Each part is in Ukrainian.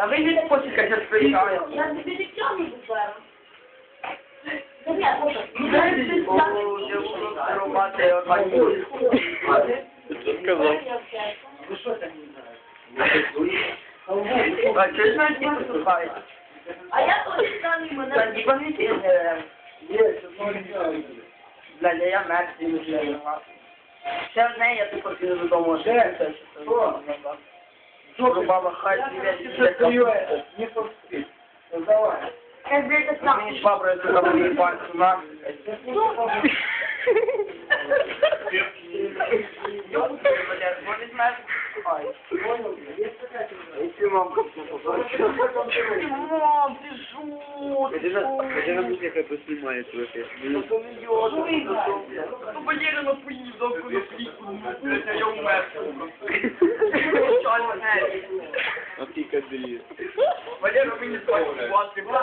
Та ви не почекайте, я приїжджаю. Я тобі не тягну. Та ні, слухай, О, я буду рубати одні. Сказав. А чи ж не послухаєте? А я тут стану Та мене. ніби не сильне. Бля, я мертвий вже. Ще одне, я тупо піду додому. Ще що це? Баба, хай Не пусти. Ну давай. Я здається, Мені з бабою туди мені пальцю на. Мам, ти шут! Хотя на хай поснімає трохи. Ну Валерина поїздав, коли пліку, ну, я умер. Печально, не. А ти кадрі. Валера мені спасибо,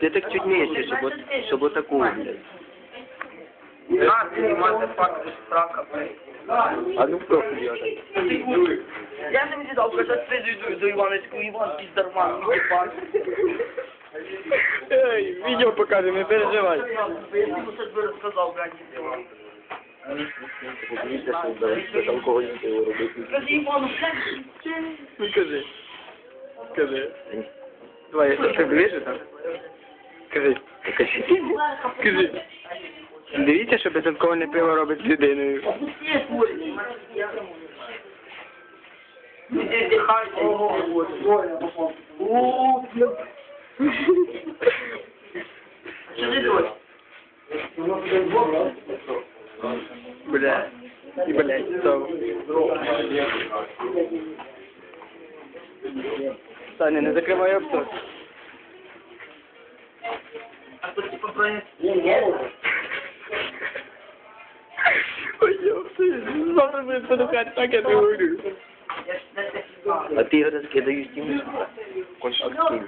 Ти так чуть нижче, щоб, щоб отаку, блядь. А, ти не мазафак, страха, блядь. А ну хто собі? Я не віддав, коли я слідую до Іванецького, Іван піздарман, мені пан. Ей, відео покажи, не переживай. Я йому це би розказав, блядь, і все. Подивіться, що вдалося без алкогольного робити. Скажи Івану, блядь, Ну кажи. Скажи. Давай, ти ближе там? Скажи. Кажи. Скажи. Дивіться, що безалкогольне пиво робить з людиною. Є курі. Дихайте. Що ти тут? Бля. І блядь, став. Саня, не закривай обзор. А тут типа броня. Ой, ёпти, завтра будеш подухати, так я не говорю. Я ж ты городские даю стимул? тим кончаком.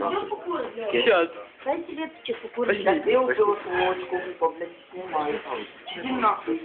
Сейчас. Дай веточек чи. Я вже солодку, блядь, знімаю. Іди нахуй.